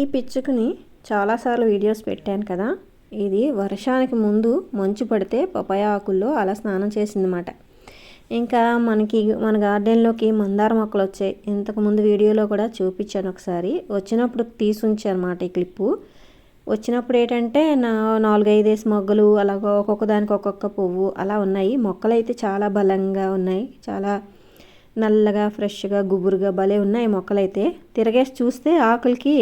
ఈ పిచ్చుకుని చాలాసార్లు వీడియోస్ పెట్టాను కదా. ఇది వర్షానికి ముందు మంచు పడితే పపాయ ఆకుల్లో అలా స్నానం చేసిందన్నమాట. ఇంకా మనకి మన గార్డెన్లోకి మందార మొక్కలు వచ్చాయి. ఇంతకుముందు వీడియోలో కూడా చూపించాను ఒకసారి. వచ్చినప్పుడు తీసుంచాను అనమాట ఈ క్లిప్పు. వచ్చినప్పుడు ఏంటంటే నా నాలుగైదేసి మొగ్గలు అలాగ ఒక్కొక్క దానికి ఒక్కొక్క పువ్వు అలా ఉన్నాయి. మొక్కలు అయితే చాలా బలంగా ఉన్నాయి. చాలా నల్లగా ఫ్రెష్గా గుబురుగా భలే ఉన్నాయి మొక్కలైతే. తిరగేసి చూస్తే ఆకులకి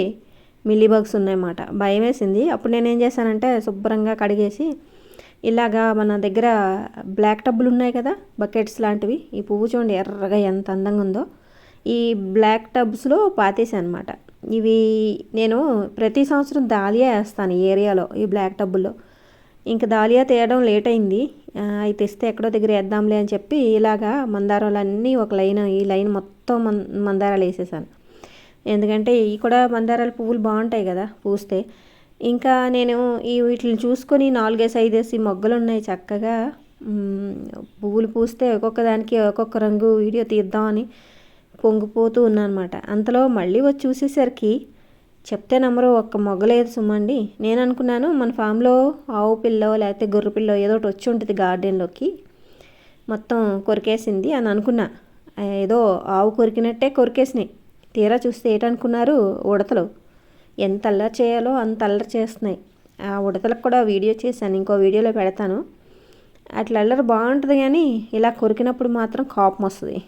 మిల్లీ బగ్స్ ఉన్నాయన్నమాట. భయం వేసింది అప్పుడు నేను ఏం చేశానంటే శుభ్రంగా కడిగేసి ఇలాగా మన దగ్గర బ్లాక్ టబ్బులు ఉన్నాయి కదా బకెట్స్ లాంటివి ఈ పువ్వు చూడండి ఎర్రగా ఎంత అందంగా ఉందో ఈ బ్లాక్ టబ్స్లో పాతేసాను అనమాట ఇవి నేను ప్రతి సంవత్సరం దాలియా వేస్తాను ఈ ఏరియాలో ఈ బ్లాక్ టబ్బుల్లో. ఇంక దాలియా తీయడం లేట్ అయింది. అవి తెస్తే ఎక్కడో దగ్గర వేద్దాంలే అని చెప్పి ఇలాగా మందారాలన్నీ ఒక లైన్ ఈ లైన్ మొత్తం మందారాలు వేసేసాను. ఎందుకంటే ఇవి కూడా మందారాల పువ్వులు బాగుంటాయి కదా పూస్తే. ఇంకా నేను ఈ వీటిని చూసుకొని నాలుగేసి ఐదేసి మొగ్గలు ఉన్నాయి చక్కగా. పువ్వులు పూస్తే ఒక్కొక్క దానికి ఒక్కొక్క రంగు వీడియో తీద్దామని పొంగిపోతూ ఉన్నానమాట అంతలో మళ్ళీ వచ్చి చూసేసరికి చెప్తే నమ్మరు ఒక్క మొగ్గలేదు సుమ్మండి నేను అనుకున్నాను మన ఫామ్లో ఆవు పిల్లో లేకపోతే గొర్రె పిల్లో ఏదో ఒకటి వచ్చి ఉంటుంది గార్డెన్లోకి. మొత్తం కొరికేసింది అని అనుకున్నా. ఏదో ఆవు కొరికినట్టే కొరికేసినాయి. తీరా చూస్తే ఏటనుకున్నారు? ఉడతలు. ఎంత అల్లరి చేయాలో అంత అల్లరి చేస్తున్నాయి. ఆ ఉడతలకు కూడా వీడియో చేశాను. ఇంకో వీడియోలో పెడతాను. అట్లా అల్లరి బాగుంటుంది కానీ ఇలా కొరికినప్పుడు మాత్రం కోపం వస్తుంది.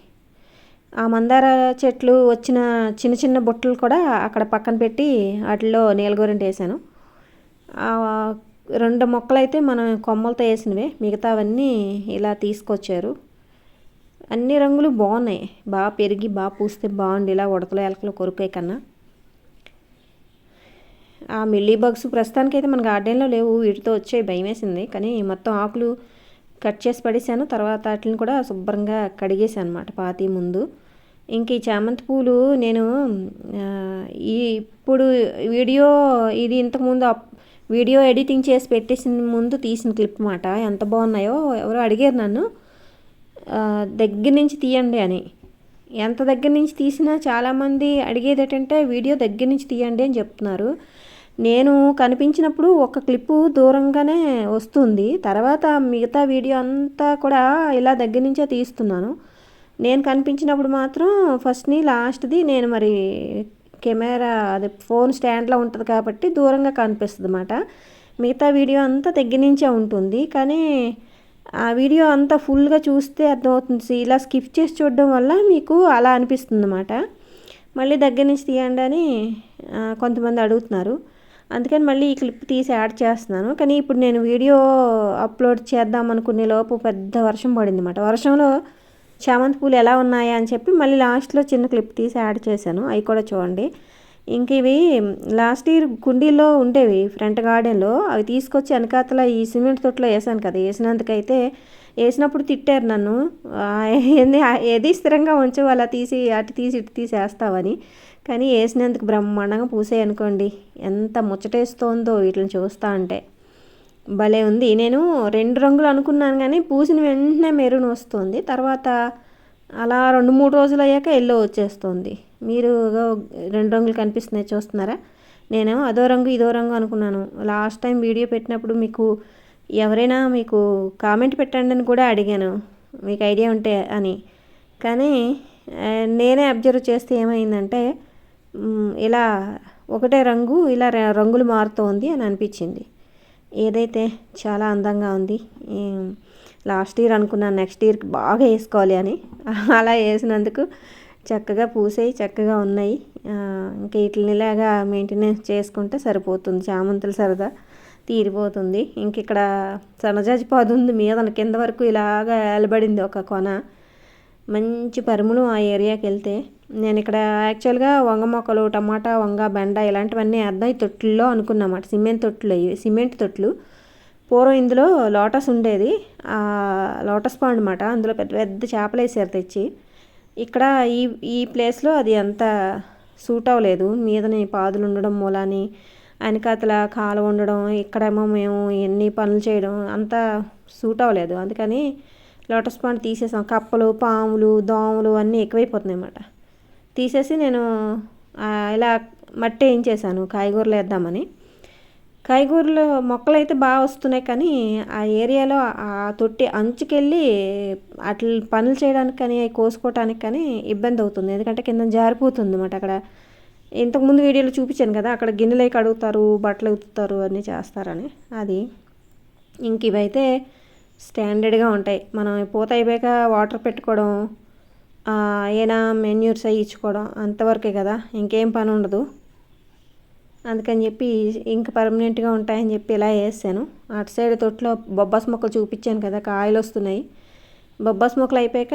ఆ మందార చెట్లు వచ్చిన చిన్న చిన్న బుట్టలు కూడా అక్కడ పక్కన పెట్టి వాటిలో నీలగొరింటి వేసాను రెండు మొక్కలైతే మనం కొమ్మలతో వేసినవే. మిగతావన్నీ ఇలా తీసుకొచ్చారు. అన్ని రంగులు బాగున్నాయి. బాగా పెరిగి బాగా పూస్తే బాగుండి ఇలా ఉడతలు ఎలకలు కొరుకాయి కన్నా. ఆ మిల్లీ బగ్స్ ప్రస్తుతానికి అయితే మన గార్డెన్లో లేవు. వీటితో వచ్చే భయం వేసింది కానీ మొత్తం ఆకులు కట్ చేసి పడేసాను తర్వాత వాటిని కూడా శుభ్రంగా కడిగేసాను అనమాట పాతి ముందు. ఇంక ఈ చామంతి పూలు నేను ఈ ఇప్పుడు వీడియో ఇది ఇంతకుముందు వీడియో ఎడిటింగ్ చేసి పెట్టేసిన ముందు తీసిన క్లిప్ మాట. ఎంత బాగున్నాయో ఎవరో అడిగారు నన్ను. దగ్గర నుంచి తీయండి అని. ఎంత దగ్గర నుంచి తీసినా చాలామంది అడిగేది ఏంటంటే వీడియో దగ్గర నుంచి తీయండి అని చెప్తున్నారు. నేను కనిపించినప్పుడు ఒక క్లిప్పు దూరంగానే వస్తుంది. తర్వాత మిగతా వీడియో అంతా కూడా ఇలా దగ్గర నుంచే తీస్తున్నాను. నేను కనిపించినప్పుడు మాత్రం ఫస్ట్ని లాస్ట్ది నేను మరి కెమెరా అది ఫోన్ స్టాండ్లో ఉంటుంది కాబట్టి దూరంగా కనిపిస్తుంది అన్నమాట మిగతా వీడియో అంతా దగ్గర నుంచే ఉంటుంది. కానీ ఆ వీడియో అంతా ఫుల్గా చూస్తే అర్థమవుతుంది. ఇలా స్కిప్ చేసి చూడడం వల్ల మీకు అలా అనిపిస్తుంది అన్నమాట మళ్ళీ దగ్గర నుంచి తీయండి అని కొంతమంది అడుగుతున్నారు. అందుకని మళ్ళీ ఈ క్లిప్ తీసి యాడ్ చేస్తున్నాను. కానీ ఇప్పుడు నేను వీడియో అప్లోడ్ చేద్దాం అనుకునే లోపు పెద్ద వర్షం పడింది అన్నమాట వర్షంలో చామంతి పూలు ఎలా ఉన్నాయా అని చెప్పి మళ్ళీ లాస్ట్లో చిన్న క్లిప్ తీసి యాడ్ చేశాను. అవి కూడా చూడండి. ఇంక ఇవి లాస్ట్ ఇయర్ కుండీల్లో ఉండేవి ఫ్రంట్ గార్డెన్లో. అవి తీసుకొచ్చి వెనకాతల ఈ సిమెంట్ తొట్లో వేసాను కదా వేసినందుకైతే వేసినప్పుడు తిట్టారు నన్ను. ఏంది ఏది స్థిరంగా ఉంచు అలా తీసి అటు తీసి ఇటు తీసి వేస్తావని. కానీ వేసినందుకు బ్రహ్మాండంగా పూసాయి అనుకోండి ఎంత ముచ్చటేస్తోందో వీటిని చూస్తా అంటే. భలే ఉంది. నేను రెండు రంగులు అనుకున్నాను కానీ పూసిన వెంటనే మెరూన్ వస్తుంది. తర్వాత అలా రెండు మూడు రోజులు అయ్యాక ఎల్లో వచ్చేస్తుంది. మీరు రెండు రంగులు కనిపిస్తున్నాయి చూస్తున్నారా? నేను అదో రంగు ఇదో రంగు అనుకున్నాను. లాస్ట్ టైం వీడియో పెట్టినప్పుడు మీకు ఎవరైనా మీకు కామెంట్ పెట్టండి అని కూడా అడిగాను. మీకు ఐడియా ఉంటే అని. కానీ నేనే అబ్జర్వ్ చేస్తే ఏమైందంటే ఇలా ఒకటే రంగు ఇలా రంగులు మారుతోంది అని అనిపించింది. ఏదైతే చాలా అందంగా ఉంది లాస్ట్ ఇయర్ అనుకున్నాను నెక్స్ట్ ఇయర్కి బాగా వేసుకోవాలి అని. అలా వేసినందుకు చక్కగా పూసాయి చక్కగా ఉన్నాయి. ఇంకా వీటినిలాగా మెయింటెనెన్స్ చేసుకుంటే సరిపోతుంది. చామంతులు సరదా తీరిపోతుంది. ఇంక ఇక్కడ సన్నజాజి పాదు ఉంది మీద కింద వరకు ఇలాగా ఏలబడింది ఒక కొన. మంచి పరుములు ఆ ఏరియాకి వెళ్తే. నేను ఇక్కడ యాక్చువల్గా వంగ మొక్కలు టమాటా వంగ బెండ ఇలాంటివన్నీ అర్థం తొట్టుల్లో అనుకున్నమాట. Cement తొట్లు cement తొట్లు. పూర్వం ఇందులో లోటస్ ఉండేది. లోటస్ పాండ్ అనమాట అందులో పెద్ద పెద్ద చేపలు వేసారు తెచ్చి. ఇక్కడ ఈ ఈ ప్లేస్లో అది అంత సూట్ అవ్వలేదు. మీదని పాదులు ఉండడం మూలాని వెనకాతల కాలు ఉండడం ఇక్కడేమో మేము ఎన్ని పనులు చేయడం అంతా సూట్ అవ్వలేదు. అందుకని లోటస్ పాండ్ తీసేసాం. కప్పలు పాములు దోమలు అన్నీ ఎక్కువైపోతున్నాయి అన్నమాట. తీసేసి నేను ఇలా మట్టి వేయించేసాను కాయగూరలు వేద్దామని. కాయగూరలు మొక్కలు అయితే బాగా వస్తున్నాయి కానీ ఆ ఏరియాలో ఆ తొట్టి అంచుకెళ్ళి అట్ల పనులు చేయడానికి కానీ అవి కోసుకోవటానికి కానీ ఇబ్బంది అవుతుంది. ఎందుకంటే కింద జారిపోతుంది అన్నమాట అక్కడ ఇంతకుముందు వీడియోలో చూపించాను కదా అక్కడ గిన్నెలు కడుగుతారు బట్టలు ఉతుకుతారు అన్నీ చేస్తారని. అది ఇంక ఇవైతే స్టాండర్డ్గా ఉంటాయి. మనం పూత అయిపోయాక వాటర్ పెట్టుకోవడం ఏనా మెన్యూర్స్ అవి ఇచ్చుకోవడం అంతవరకే కదా. ఇంకేం పని ఉండదు. అందుకని చెప్పి ఇంక పర్మనెంట్గా ఉంటాయని చెప్పి ఇలా వేసాను. అటు సైడ్ తొట్లో బొబ్బాస్ మొక్కలు చూపించాను కదా కాయలు వస్తున్నాయి. బొబ్బాస్ మొక్కలు అయిపోయాక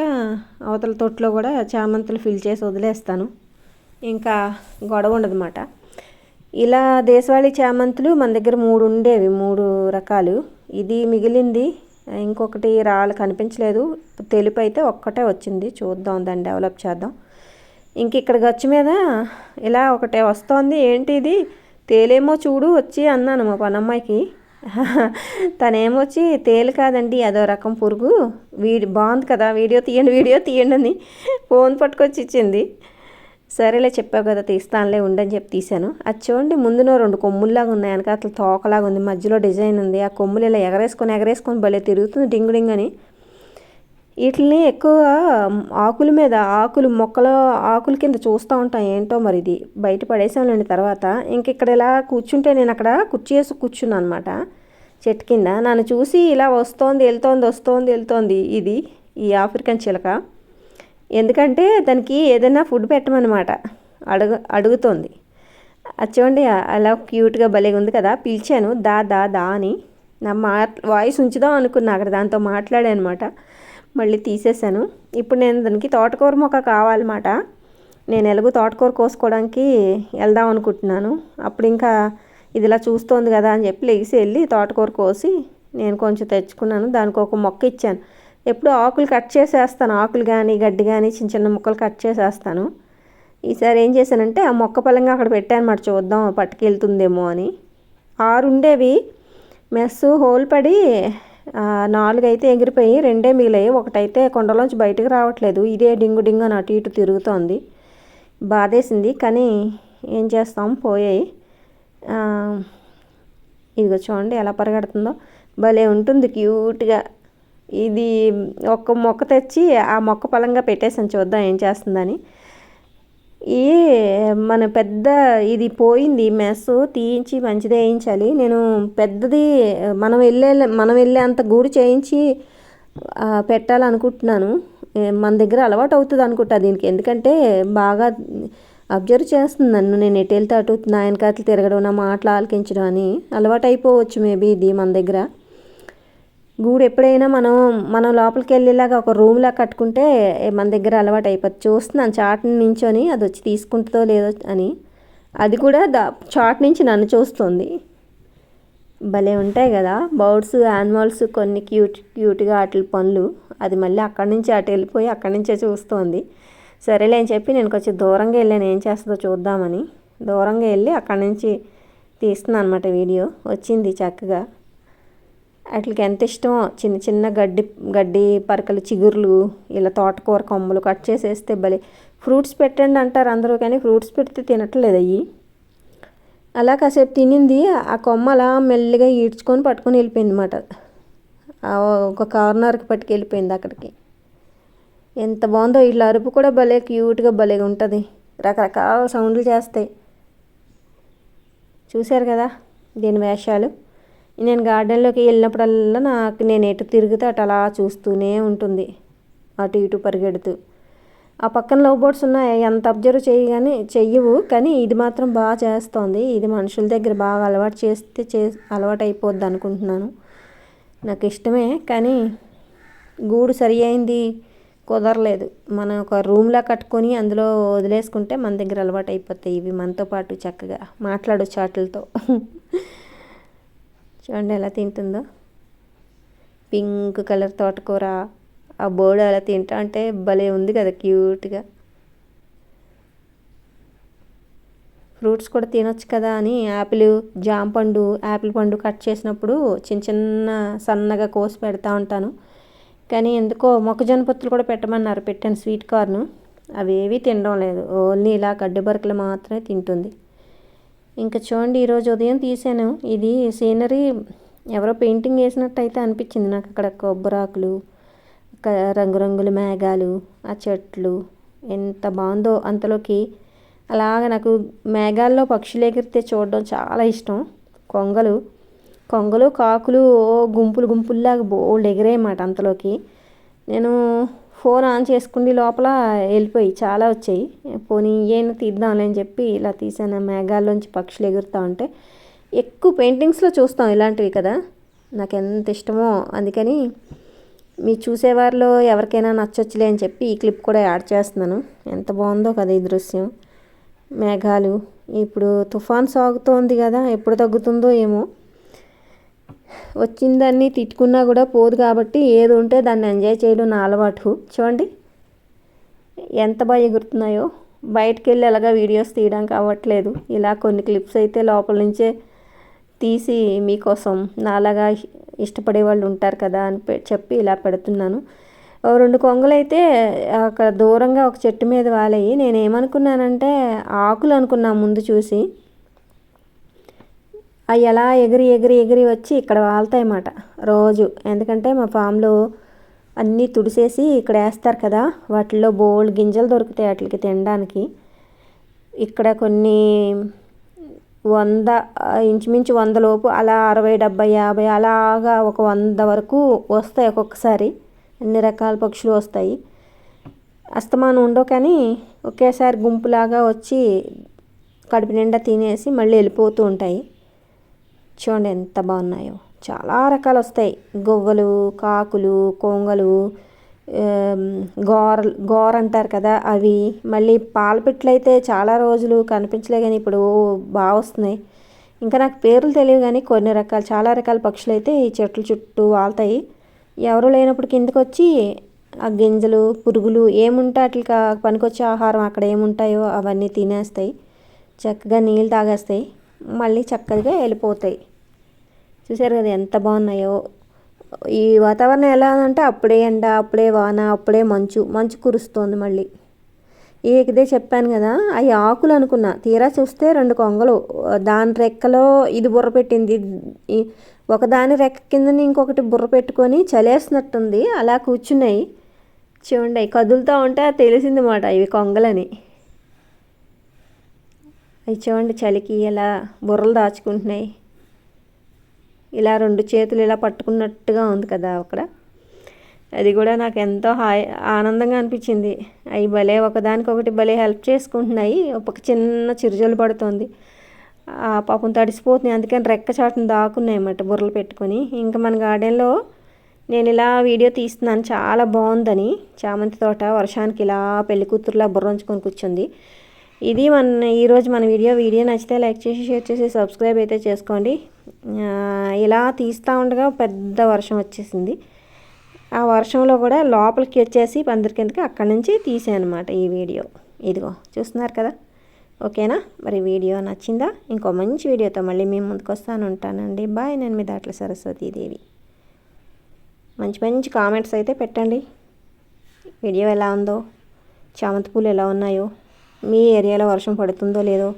అవతల తొట్లో కూడా చామంతులు ఫిల్ చేసి వదిలేస్తాను. ఇంకా గొడవ ఉండదన్నమాట. ఇలా దేశవాళీ చామంతులు మన దగ్గర మూడు ఉండేవి మూడు రకాలు. ఇది మిగిలింది ఇంకొకటి రాళ్ళు కనిపించలేదు. తెలుపు అయితే ఒక్కటే వచ్చింది. చూద్దాం దాన్ని డెవలప్ చేద్దాం. ఇంక ఇక్కడ గచ్చు మీద ఇలా ఒకటే వస్తోంది. ఏంటి ఇది? తేలేమో చూడు వచ్చి అన్నాను మా పనమ్మాయికి. తనేమొచ్చి తేలు కాదండి అదో రకం పురుగు. వీడి బాగుంది కదా వీడియో తీయండి వీడియో తీయండి అని ఫోన్ పట్టుకొచ్చి ఇచ్చింది సరేలే చెప్పావు కదా తీస్తానులే ఉండని చెప్పి తీశాను. అది చూడండి ముందునో రెండు కొమ్ముల్లాగా ఉన్నాయి వెనక అట్లా తోకలాగా ఉంది మధ్యలో డిజైన్ ఉంది. ఆ కొమ్ములు ఇలా ఎగరేసుకొని ఎగరేసుకొని భలే తిరుగుతుంది డింగు డింగ్ అని. వీటిని ఎక్కువ ఆకుల మీద ఆకులు మొక్కల ఆకుల కింద చూస్తూ ఉంటాం. ఏంటో మరి ఇది. బయట పడేసాంలేండి తర్వాత. ఇంక ఇక్కడ ఇలా కూర్చుంటే నేను అక్కడ కుర్చీ వేసి కూర్చున్నాను అనమాట చెట్టు కింద. నన్ను చూసి ఇలా వస్తోంది వెళ్తోంది వస్తోంది వెళ్తోంది ఇది ఈ ఆఫ్రికన్ చిలక. ఎందుకంటే దానికి ఏదైనా ఫుడ్ పెట్టమన్నమాట. అడుగు అడుగుతోంది. అది చూడండి అలా క్యూట్గా భలేగా ఉంది కదా. పిలిచాను. దా దా దా అని. నా మా వాయిస్ ఉంచుదాం అనుకున్నా అక్కడ దాంతో మాట్లాడానమాట. మళ్ళీ తీసేసాను ఇప్పుడు నేను దానికి తోటకూర మొక్క కావాలన్నమాట. నేను ఎలాగో తోటకూర కోసుకోవడానికి వెళ్దాం అనుకుంటున్నాను. అప్పుడు ఇంకా ఇది ఇలా చూస్తోంది కదా అని చెప్పి లెగిసి వెళ్ళి తోటకూర కోసి నేను కొంచెం తెచ్చుకున్నాను. దానికి ఒక మొక్క ఇచ్చాను. ఎప్పుడు ఆకులు కట్ చేసేస్తాను. ఆకులు కానీ గడ్డి కానీ చిన్న చిన్న ముక్కలు కట్ చేసేస్తాను. ఈసారి ఏం చేశానంటే ఆ మొక్క పలంగా అక్కడ పెట్టాను మాట చూద్దాం పట్టుకెళ్తుందేమో అని. ఆరు ఉండేవి మెస్ హోల్ పడి నాలుగు అయితే ఎగిరిపోయి రెండే మిగిలాయి. ఒకటైతే కొండలోంచి బయటకు రావట్లేదు. ఇదే డింగు డింగు అని అటు ఇటు తిరుగుతోంది. బాధేసింది. కానీ ఏం చేస్తాం? పోయాయి. ఇదిగో చూడండి ఎలా పరిగెడుతుందో. భలే ఉంటుంది క్యూట్గా. ఇది ఒక మొక్క తెచ్చి ఆ మొక్క పలంగా పెట్టేసాను చూద్దాం ఏం చేస్తుందని. ఈ మన పెద్ద ఇది పోయింది మెస్ తీయించి మంచిది వేయించాలి. నేను పెద్దది మనం వెళ్ళే మనం వెళ్ళే అంత గూడు చేయించి పెట్టాలనుకుంటున్నాను. మన దగ్గర అలవాటు అవుతుంది అనుకుంటా దీనికి. ఎందుకంటే బాగా అబ్జర్వ్ చేస్తుంది నన్ను. నేను ఎటు వెళ్తే అటు నా వెనకాతలు తిరగడం నా మాటలు ఆలకించడం అని అలవాటు అయిపోవచ్చు మేబీ ఇది మన దగ్గర. గూడు ఎప్పుడైనా మనం మనం లోపలికి వెళ్ళేలాగా ఒక రూమ్లా కట్టుకుంటే మన దగ్గర అలవాటు అయిపోతుంది చూస్తున్నాను చాట్ నించొని అది వచ్చి తీసుకుంటుందో లేదో అని. అది కూడా దా చాట్ నుంచి నన్ను చూస్తుంది. భలే ఉంటాయి కదా బర్డ్స్ యానిమల్స్ కొన్ని క్యూట్ క్యూట్గా వాటి పనులు. అది మళ్ళీ అక్కడి నుంచి అటు వెళ్ళిపోయి అక్కడి నుంచే చూస్తోంది. సరేలే అని చెప్పి నేను కొంచెం దూరంగా వెళ్ళాను. ఏం చేస్తుందో చూద్దామని. దూరంగా వెళ్ళి అక్కడి నుంచి తీస్తున్నాను అనమాట వీడియో. వచ్చింది చక్కగా. వాటికి ఎంత ఇష్టమో చిన్న చిన్న గడ్డి గడ్డి పరకలు చిగుర్లు ఇలా తోటకూర కొమ్మలు కట్ చేసేస్తే భలే. ఫ్రూట్స్ పెట్టండి అంటారు అందరూ కానీ ఫ్రూట్స్ పెడితే తినట్లేదు అయ్యి. అలా కాసేపు తినింది ఆ కొమ్మ అలా మెల్లిగా ఈడ్చుకొని పట్టుకొని వెళ్ళిపోయింది అనమాట ఒక కార్నర్కి పట్టుకెళ్ళిపోయింది అక్కడికి. ఎంత బాగుందో వీళ్ళ అరుపు కూడా భలే క్యూట్గా భలేగా ఉంటుంది. రకరకాల సౌండ్లు చేస్తాయి. చూశారు కదా దీని వేషాలు? నేను గార్డెన్లోకి వెళ్ళినప్పుడల్లా నాకు నేను ఎటు తిరిగితే అటు అలా చూస్తూనే ఉంటుంది. అటు ఇటు పరిగెడుతూ. ఆ పక్కన లవ్ బోర్డ్స్ ఉన్నాయి. ఎంత అబ్జర్వ్ చేయి కానీ చెయ్యవు. కానీ ఇది మాత్రం బాగా చేస్తోంది. ఇది మనుషుల దగ్గర బాగా అలవాటు చేస్తే చే అలవాటు అయిపోద్ది అనుకుంటున్నాను. నాకు ఇష్టమే. కానీ గూడు సరి అయింది కుదరలేదు. మనం ఒక రూమ్లా కట్టుకొని అందులో వదిలేసుకుంటే మన దగ్గర అలవాటు అయిపోతాయి ఇవి మనతో పాటు చక్కగా మాట్లాడు చాట్లతో. చూడండి ఎలా తింటుందో. పింక్ కలర్ తోటకూర ఆ బోర్డు అలా తింటా అంటే భలే ఉంది కదా క్యూట్గా. ఫ్రూట్స్ కూడా తినొచ్చు కదా అని యాపిల్ జామ పండు యాపిల్ పండు కట్ చేసినప్పుడు చిన్న చిన్న సన్నగా కోసి పెడతా ఉంటాను. కానీ ఎందుకో మొక్కజొన్న పొత్తులు కూడా పెట్టమన్నారు పెట్టాను స్వీట్ కార్న్. అవి తినడం లేదు ఓన్లీ ఇలా గడ్డి బరకలు మాత్రమే తింటుంది. ఇంకా చూడండి ఈరోజు ఉదయం తీసాను ఇది సీనరీ ఎవరో పెయింటింగ్ వేసినట్టు అయితే అనిపించింది నాకు అక్కడ. కొబ్బరాకులు రంగురంగుల మేఘాలు ఆ చెట్లు ఎంత బాగుందో అంతలోకి. అలాగ నాకు మేఘాల్లో పక్షులు ఎగిరితే చూడడం చాలా ఇష్టం. కొంగలు కొంగలు కాకులు గుంపులు గుంపుల్లాగా బోల్డ్ ఎగిరాయన్నమాట అంతలోకి. నేను ఫోన్ ఆన్ చేసుకుని లోపల వెళ్ళిపోయి చాలా వచ్చాయి. పోనీ ఏం తీద్దాంలే అని చెప్పి ఇలా తీసాను మేఘాల్లోంచి పక్షులు ఎగురుతూ ఉంటే ఎక్కువ పెయింటింగ్స్లో చూస్తాం ఇలాంటివి కదా. నాకు ఎంత ఇష్టమో. అందుకని మీ చూసేవారిలో ఎవరికైనా నచ్చొచ్చులే అని చెప్పి ఈ క్లిప్ కూడా యాడ్ చేస్తున్నాను. ఎంత బాగుందో కదా ఈ దృశ్యం. మేఘాలు ఇప్పుడు తుఫాన్ సాగుతోంది కదా. ఎప్పుడు తగ్గుతుందో ఏమో. వచ్చిందాన్ని తిట్టుకున్నా కూడా పోదు కాబట్టి ఏది ఉంటే దాన్ని ఎంజాయ్ చేయడం నా అలవాటు. చూడండి. ఎంత బాగా ఎగురుతున్నాయో. బయటకు వెళ్ళి ఎలాగా వీడియోస్ తీయడానికి అవ్వట్లేదు ఇలా కొన్ని క్లిప్స్ అయితే లోపల నుంచే తీసి మీకోసం నాలాగా ఇష్టపడే వాళ్ళు ఉంటారు కదా అని చెప్పి ఇలా పెడుతున్నాను. రెండు కొంగలు అయితే అక్కడ దూరంగా ఒక చెట్టు మీద వాలాయి నేను ఏమనుకున్నానంటే ఆకులు అనుకున్నా ముందు చూసి. అవి ఎలా ఎగిరి ఎగిరి ఎగిరి వచ్చి ఇక్కడ వాళ్తాయన్నమాట రోజు. ఎందుకంటే మా ఫామ్లో అన్నీ తుడిసేసి ఇక్కడ వేస్తారు కదా. వాటిల్లో బోల్డ్ గింజలు దొరుకుతాయి వాటికి తినడానికి. ఇక్కడ కొన్ని వంద ఇంచుమించు వంద లోపు అలా అరవై డెబ్బై యాభై అలాగా ఒక వంద వరకు వస్తాయి ఒక్కొక్కసారి. అన్ని రకాల పక్షులు వస్తాయి. అస్తమానం ఉండవు కానీ ఒకేసారి గుంపులాగా వచ్చి కడుపు నిండా తినేసి మళ్ళీ వెళ్ళిపోతూ ఉంటాయి. చూడండి ఎంత బాగున్నాయో. చాలా రకాలు వస్తాయి గొవ్వలు కాకులు కొంగలు గోర గోర అంటారు కదా అవి. మళ్ళీ పాలపిట్లు అయితే చాలా రోజులు కనిపించలే కానీ ఇప్పుడు బాగా వస్తున్నాయి ఇంకా నాకు పేర్లు తెలియవు కానీ కొన్ని రకాల చాలా రకాల పక్షులు అయితే ఈ చెట్ల చుట్టూ వాళ్తాయి. ఎవరు లేనప్పుడు కిందకు వచ్చి ఆ గింజలు పురుగులు ఏముంటే అట్లా పనికొచ్చే ఆహారం అక్కడ ఏముంటాయో అవన్నీ తినేస్తాయి. చక్కగా నీళ్ళు తాగేస్తాయి. మళ్ళీ చక్కగా వెళ్ళిపోతాయి. చూసారు కదా ఎంత బాగున్నాయో. ఈ వాతావరణం ఎలా అంటే అప్పుడే ఎండ అప్పుడే వాన అప్పుడే మంచు మంచు కురుస్తోంది మళ్ళీ. ఇదే చెప్పాను కదా అవి ఆకులు అనుకున్నా తీరా చూస్తే రెండు కొంగలు దాని రెక్కలో ఇది బుర్ర పెట్టింది ఒకదాని రెక్క కిందని ఇంకొకటి బుర్ర పెట్టుకొని చలేసినట్టుంది అలా కూర్చున్నాయి. చూడండి కదులుతూ ఉంటే తెలిసింది మాట ఇవి కొంగలని. అవి చూడండి చలికి ఎలా బుర్రలు దాచుకుంటున్నాయి. ఇలా రెండు చేతులు ఇలా పట్టుకున్నట్టుగా ఉంది కదా అక్కడ. అది కూడా నాకు ఎంతో హాయ్ ఆనందంగా అనిపించింది. అవి భలే ఒకదానికొకటి భలే హెల్ప్ చేసుకుంటున్నాయి. ఒక చిన్న చిరుజలు పడుతుంది. ఆ పాపం తడిసిపోతుంది. అందుకని రెక్క చాటును దాకున్నాయి అన్నమాట బుర్రలు పెట్టుకొని. ఇంకా మన గార్డెన్లో నేను ఇలా వీడియో తీస్తున్నాను. చాలా బాగుందని. చామంతి తోట వర్షానికి ఇలా పెళ్ళి కూతురులా బుర్రంచుకొని కూర్చుంది. ఇది మన ఈరోజు మన వీడియో. వీడియో నచ్చితే లైక్ చేసి షేర్ చేసి సబ్స్క్రైబ్ అయితే చేసుకోండి. ఇలా తీస్తూ ఉండగా పెద్ద వర్షం వచ్చేసింది. ఆ వర్షంలో కూడా లోపలికి వచ్చేసి పందిరి కిందకి అక్కడి నుంచి తీసాను అనమాట ఈ వీడియో. ఇదిగో చూస్తున్నారు కదా? ఓకేనా? మరి వీడియో నచ్చిందా? ఇంకో మంచి వీడియోతో మళ్ళీ మేము ముందుకు వస్తాను ఉంటానండి. బాయ్ నేను మీ దాట్ల సరస్వతీదేవి మంచి మంచి కామెంట్స్ అయితే పెట్టండి. వీడియో ఎలా ఉందో చామంతి పూలు ఎలా ఉన్నాయో మీ ఏరియాలో వర్షం పడుతుందో లేదో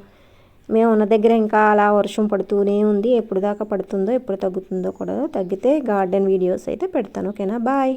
మేము ఉన్న దగ్గర ఇంకా అలా వర్షం పడుతూనే ఉంది. ఎప్పుడు దాకా పడుతుందో ఎప్పుడు తగ్గుతుందో కూడా తగ్గితే గార్డెన్ వీడియోస్ అయితే పెడతాను. ఓకేనా? బాయ్.